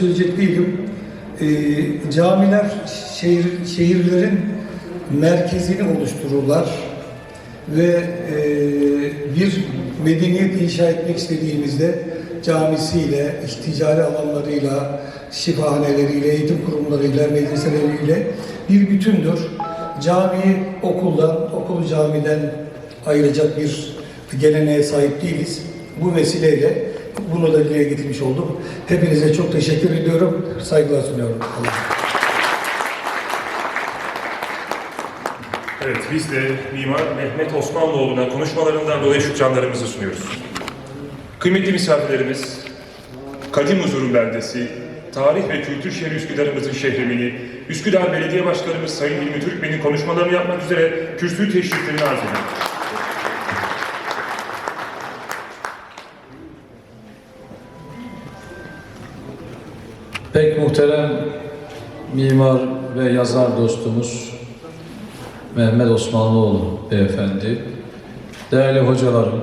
söyleyecek değilim. Ee, camiler şehir, şehirlerin merkezini oluştururlar ve e, bir medeniyet inşa etmek istediğimizde camisiyle, ticari alanlarıyla, şifahaneleriyle, eğitim kurumlarıyla, medreseleriyle bir bütündür. Camiyi okuldan, okulu camiden ayıracak bir geleneğe sahip değiliz. Bu vesileyle bunu da dile getirmiş oldum. Hepinize çok teşekkür ediyorum. Saygılar sunuyorum. Evet, biz de Mimar Mehmet Osmanlıoğlu'na konuşmalarından dolayı şükranlarımızı sunuyoruz. Kıymetli misafirlerimiz, Kadim Huzuru Beldesi, Tarih ve Kültür Şehri Üsküdar'ımızın şehremini, Üsküdar Belediye Başkanımız Sayın Hilmi Türkmen'in konuşmalarını yapmak üzere kürsü teşriflerini arz ediyorum. Pek muhterem mimar ve yazar dostumuz Mehmet Osmanlıoğlu beyefendi, değerli hocalarım,